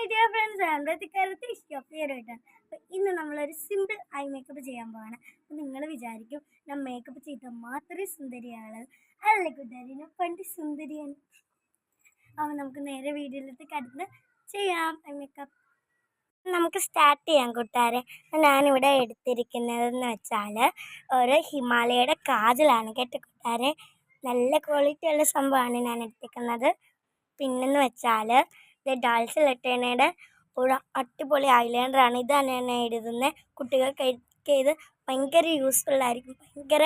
My dear friends അമ്പലത്തിക്കാലത്ത് ഇഷ്ടപ്പെട്ടാണ് അപ്പോൾ ഇന്ന് നമ്മളൊരു സിമ്പിൾ ഐ മേക്കപ്പ് ചെയ്യാൻ പോവാണ്. അപ്പോൾ നിങ്ങൾ വിചാരിക്കും ഞാൻ മേക്കപ്പ് ചെയ്താൽ മാത്രമേ സുന്ദരിയാണ് അല്ല കൂട്ടുകാരി ഞാൻ പണ്ട് സുന്ദരിയാണ്. അപ്പോൾ നമുക്ക് നേരെ വീഡിയോയിലേക്ക് കടന്ന് ചെയ്യാം ഐ മേക്കപ്പ് നമുക്ക് സ്റ്റാർട്ട് ചെയ്യാം കൂട്ടുകാരെ. ഞാനിവിടെ എടുത്തിരിക്കുന്നതെന്ന് വെച്ചാൽ ഒരു ഹിമാലയയുടെ കാജലാണ് കേട്ടോ കൂട്ടുകാരെ. നല്ല ക്വാളിറ്റി ഉള്ള സംഭവമാണ് ഞാൻ എടുത്തിരിക്കുന്നത്. പിന്നെന്ന് വെച്ചാൽ ഇത് ഡാൽസ് ലെട്ടേണയുടെ ഒരു അടിപൊളി ഐലൈനറാണ് ഇതാണ് ഞാൻ എഴുതുന്നത് കുട്ടികൾക്ക് ഇത് ഭയങ്കര യൂസ്ഫുൾ ആയിരിക്കും. ഭയങ്കര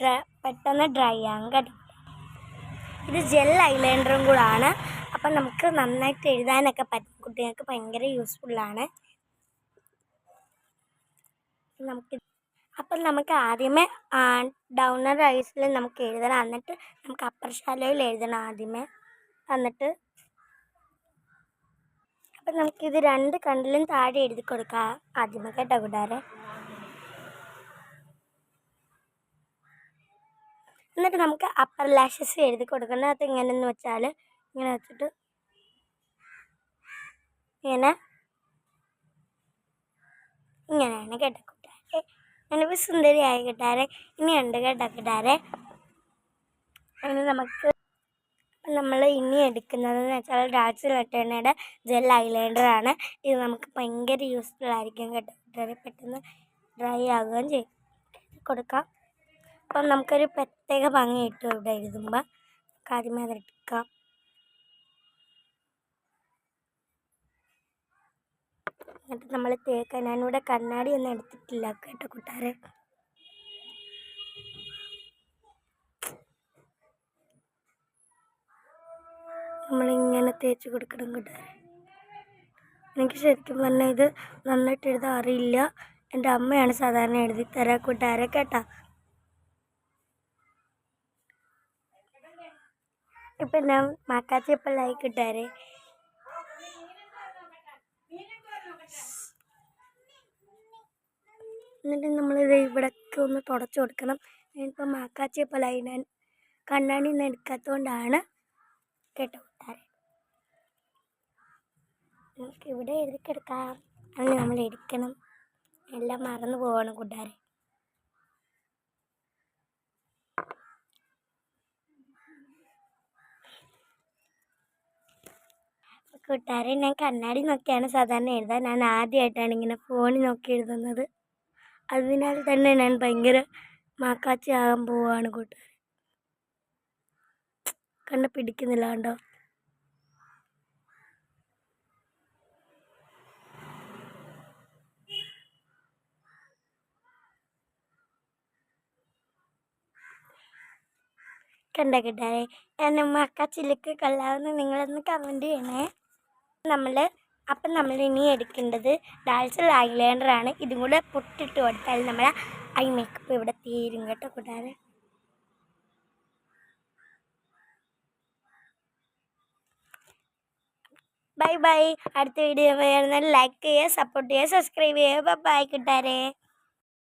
ഡ്രൈ പെട്ടെന്ന് ഡ്രൈ ആകും കേട്ടോ ഇത് ജെൽ ഐലൈനറും കൂടാണ് അപ്പം നമുക്ക് നന്നായിട്ട് എഴുതാനൊക്കെ പറ്റും. കുട്ടികൾക്ക് ഭയങ്കര യൂസ്ഫുള്ളാണ് നമുക്ക് അപ്പം നമുക്ക് ആദ്യമേ ഡൗണർ ഐസിൽ നമുക്ക് എഴുതണം. എന്നിട്ട് നമുക്ക് അപ്പർ ശാലയിൽ എഴുതണം ആദ്യമേ. എന്നിട്ട് അപ്പം നമുക്കിത് രണ്ട് കണ്ണിലും താഴെ എഴുതി കൊടുക്കാം. ആദ്യമേ കേട്ടോ കൂടാരെ എന്നിട്ട് നമുക്ക് അപ്പർ ലാഷസ് എഴുതി കൊടുക്കണം. അത് എങ്ങനെയെന്ന് വെച്ചാൽ ഇങ്ങനെ വെച്ചിട്ട് ഇങ്ങനെ ഇങ്ങനെയാണ് കേട്ടോ കൂട്ടാരെ ഞാനിപ്പോൾ സുന്ദരിയായി കിട്ടാരെ ഇനിയുണ്ട് കേട്ടോ കൂട്ടുകാരെ. അങ്ങനെ നമുക്ക് നമ്മൾ ഇനി എടുക്കുന്നതെന്ന് വെച്ചാൽ ഡാർട്സ് ലെട്ടേണയുടെ ജെൽ ഐലൈനറാണ് ഇത് നമുക്ക് ഭയങ്കര യൂസ്ഫുൾ ആയിരിക്കും കേട്ടോ. വളരെ പെട്ടെന്ന് ഡ്രൈ ആകുകയും ചെയ്യും. കൊടുക്കാം. അപ്പം നമുക്കൊരു പ്രത്യേക ഭംഗി കിട്ടും ഇവിടെ എഴുതുമ്പോൾ ആദ്യമേ അതെടുക്കാം എന്നിട്ട് നമ്മൾ തേക്കാൻ ഞാനിവിടെ കണ്ണാടി ഒന്നും എടുത്തിട്ടില്ല കേട്ടോ കൂട്ടുകാരെ. നമ്മളിങ്ങനെ തേച്ച് കൊടുക്കണം കൂട്ടുകാരെ എനിക്ക് ശരിക്കും പറഞ്ഞാൽ ഇത് നന്നായിട്ട് എഴുതാൻ അറിയില്ല. എന്റെ അമ്മയാണ് സാധാരണ എഴുതി തരാ കൂട്ടുകാരെ കേട്ടാ. ഇപ്പം ഞാൻ മാക്കാച്ചിയപ്പല്ലായി കൂട്ടുകാരെ എന്നിട്ട് നമ്മളിത് ഇവിടൊക്കെ ഒന്ന് തുടച്ചു കൊടുക്കണം. ഞാനിപ്പോൾ മാക്കാച്ചിയപ്പലായി ഞാൻ കണ്ണാടി ഒന്നും എടുക്കാത്തതുകൊണ്ടാണ് കേട്ടോ നമുക്ക് ഇവിടെ എഴുതിക്കെടുക്കാം അങ്ങനെ നമ്മൾ എടുക്കണം. എല്ലാം മറന്നു പോവാണ് കൂട്ടുകാരെ. കൂട്ടുകാരെ ഞാൻ കണ്ണാടി നോക്കിയാണ് സാധാരണ എഴുതാൻ. ഞാൻ ആദ്യമായിട്ടാണ് ഇങ്ങനെ ഫോണിൽ നോക്കി എഴുതുന്നത്. അതിനാൽ തന്നെ ഞാൻ ഭയങ്കര മാക്കാച്ചി ആകാൻ പോവാണ് കൂട്ടുകാരെ. കണ്ണ് പിടിക്കുന്നില്ല കണ്ടോ കണ്ട എന്നെ മക്ക ചിലക്ക് കൊള്ളാമെന്ന് നിങ്ങളൊന്ന് കമന്റ് ചെയ്യണേ. നമ്മൾ അപ്പം നമ്മൾ ഇനി എടുക്കേണ്ടത് ഡാൽസൽ ഐലൈനറാണ് ഇതും കൂടെ പൊട്ടിട്ട് കൊടുത്താൽ നമ്മളെ ഐ മേക്കപ്പ് ഇവിടെ തീരും കേട്ടോ കൂട്ടുകാരെ. ബൈ ബൈ അടുത്ത വീഡിയോ വരുന്ന ലൈക്ക് ചെയ്യുക സപ്പോർട്ട് ചെയ്യുക സബ്സ്ക്രൈബ് ചെയ്യുക. ബൈ കൂട്ടുകാരെ.